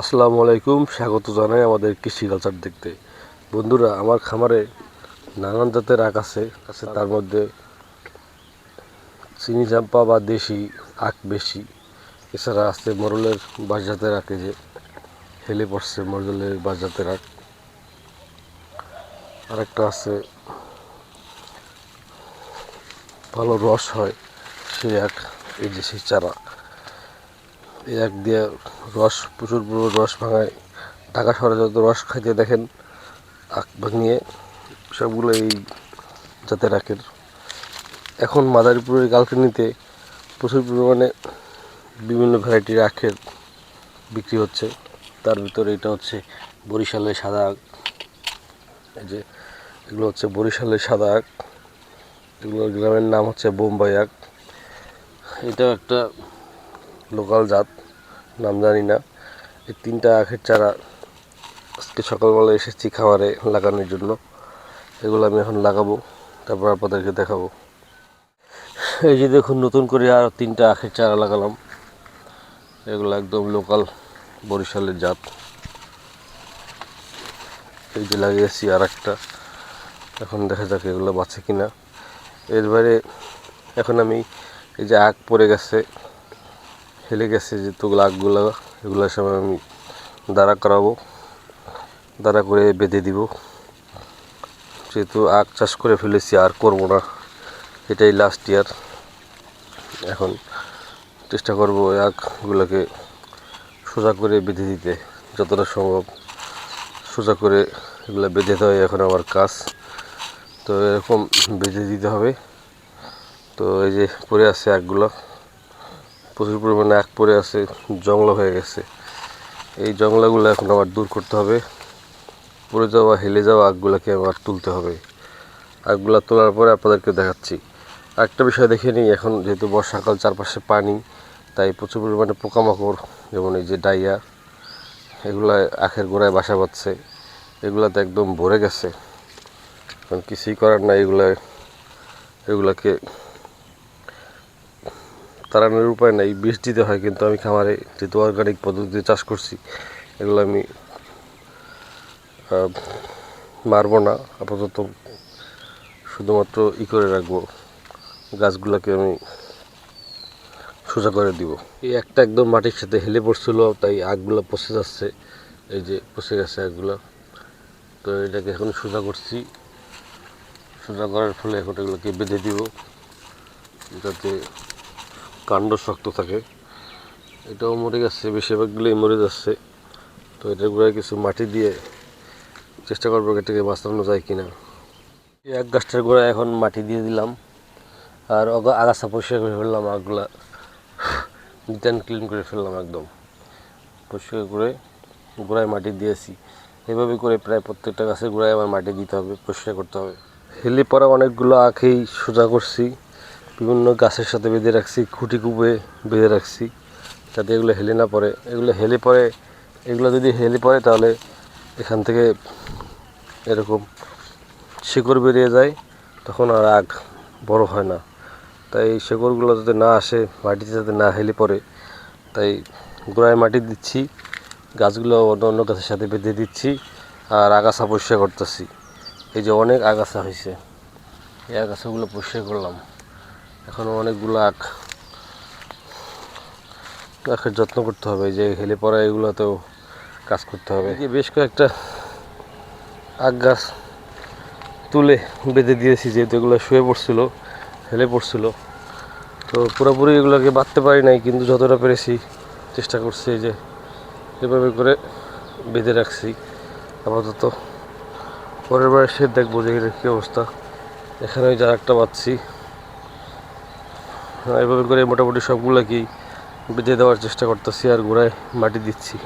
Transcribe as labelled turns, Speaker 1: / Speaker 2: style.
Speaker 1: আসসালামু আলাইকুম, স্বাগত জানাই আমাদের কৃষি কালচার দেখতে। বন্ধুরা, আমার খামারে নানান জাতের আখ আছে আছে তার মধ্যে চিনি চাম্পা বা দেশি আখ বেশি। এছাড়া আছে মরলের বাস জাতের আখে যে হেলে পড়ছে মরলের বাস জাতের আখ। আরেকটা আছে, ভালো রস হয় সেই আখ, এই যে সেই চারা। এক দিয়ে রস, প্রচুর রস ভাঙায়। ঢাকা শহরে যত রস খাইতে দেখেন, আখ ভাঙিয়ে সবগুলো এই জাতের আখের। এখন মাদারীপুরের কালকিনিতে প্রচুর পরিমাণে বিভিন্ন ভ্যারাইটির আখের বিক্রি হচ্ছে। তার ভিতরে এটা হচ্ছে বরিশালের সাদা আখ। এই যে, এগুলো হচ্ছে বরিশালের সাদা আখ। এগুলোর গ্রামের নাম হচ্ছে বোম্বাই আখ। এটাও একটা লোকাল জাত, নাম জানি না। এই তিনটা আখের চারা আজকে সকালবেলা এসেছি খাবারে লাগানোর জন্য। এগুলো আমি এখন লাগাবো, তারপর আপনাদেরকে দেখাবো। এই যে দেখুন, নতুন করে আর তিনটা আখের চারা লাগালাম। এগুলো একদম লোকাল বরিশালের জাত। এই যে লাগিয়েছি আর একটা এখন দেখা যাক এগুলো বাঁচে কিনা। এর বাইরে এখন আমি এই যে আখ পড়ে গেছে হেলে গেছে যে তোগুলো আগগুলো এগুলোর সময় আমি দাঁড়া করাবো, দাঁড়া করে বেঁধে দিব। যেহেতু আখ চাষ করে ফেলেছি, আর করব না। এটাই লাস্ট ইয়ার এখন চেষ্টা করব ওই আখগুলোকে সোজা করে বেঁধে দিতে, যতটা সম্ভব। সোজা করে এগুলো বেঁধে দেওয়া এখন আমার কাজ। তো এরকম বেঁধে দিতে হবে। তো এই যে পরে আছে আখগুলো প্রচুর পরিমাণে আখ পড়ে আছে, জংলা হয়ে গেছে। এই জংলাগুলো এখন আবার দূর করতে হবে। পড়ে যাওয়া, হেলে যাওয়া আখগুলোকে আবার তুলতে হবে। আখগুলো তোলার পরে আপনাদেরকে দেখাচ্ছি। একটা বিষয় দেখে নিই, এখন যেহেতু বর্ষাকাল, চারপাশে পানি, তাই প্রচুর পরিমাণে পোকামাকড়, যেমন এই যে ডাইয়া, এগুলো আখের গোড়ায় বাসা বাঁধছে। এগুলাতে একদম ভরে গেছে। কারণ কিছুই করার না এগুলো এগুলাকে তাড়ানোর উপায় নাই, বিষ দিতে হয় কিন্তু আমি খামারে যেহেতু অর্গানিক পদ্ধতিতে চাষ করছি, এগুলো আমি মারবো না, আপাতত শুধুমাত্র ই করে রাখব, গাছগুলোকে আমি সোজা করে দিব। এই একটা একদম মাটির সাথে হেলে পড়ছিল, তাই আগগুলো পচে যাচ্ছে, এই যে পচে গেছে আগগুলো, তো এটাকে এখন সোজা করছি। সোজা করার ফলে এখন এগুলোকে বেঁধে দিব, যাতে কাণ্ড শক্ত থাকে। এটাও মরে গেছে বেশিরভাগগুলোই মরে যাচ্ছে। তো এটার গোড়ায় কিছু মাটি দিয়ে চেষ্টা করব এটাকে বাঁচানো যায় কিনা। এক গাছটার গোড়ায় এখন মাটি দিয়ে দিলাম। আর আগাছা পরিষ্কার করে ফেললাম আগগুলা। নিট অ্যান্ড ক্লিন করে ফেললাম একদম। পরিষ্কার করে গোড়ায় মাটি দিয়েছি। এভাবে করে প্রায় প্রত্যেকটা গাছের গোড়ায় আমার মাটি দিতে হবে, পরিষ্কার করতে হবে। হেলে পড়া অনেকগুলো আখেই সোজা করছি। বিভিন্ন গাছের সাথে বেঁধে রাখছি, খুঁটি কুপে বেঁধে রাখছি, যাতে এগুলো হেলে না পড়ে। এগুলো হেলে পড়ে, এগুলো যদি হেলে পড়ে তাহলে এখান থেকে এরকম শিকড় বেরিয়ে যায়, তখন আর আগ বড় হয় না। তাই শিকড়গুলো যাতে না আসে, মাটিতে যাতে না হেলে পড়ে, তাই গোড়ায় মাটি দিচ্ছি, গাছগুলো অন্য অন্য গাছের সাথে বেঁধে দিচ্ছি, আর আগাছা পরিষ্কার করতেছি। এই যে অনেক আগাছা হয়েছে, এই আগাছাগুলো পরিষ্কার করলাম। এখনও অনেকগুলো আখ, আখের যত্ন করতে হবে যে হেলে পড়া এগুলোতেও কাজ করতে হবে। বেশ কয়েকটা আখ গাছ তুলে বেঁধে দিয়েছি, যেহেতু এগুলো শুয়ে পড়ছিল, হেলে পড়ছিল। তো পুরোপুরি এগুলোকে বাঁধতে পারি নাই, কিন্তু যতটা পেরেছি চেষ্টা করছি যে এভাবে করে বেঁধে রাখছি। আপাতত পরের বার সে দেখব যে এর কী অবস্থা। এখানে ওই যার একটা বাঁধছি। এভাবে করে মোটামুটি সবগুলোকেই বেঁধে দেওয়ার চেষ্টা করতেছি আর গোড়ায় মাটি দিচ্ছি।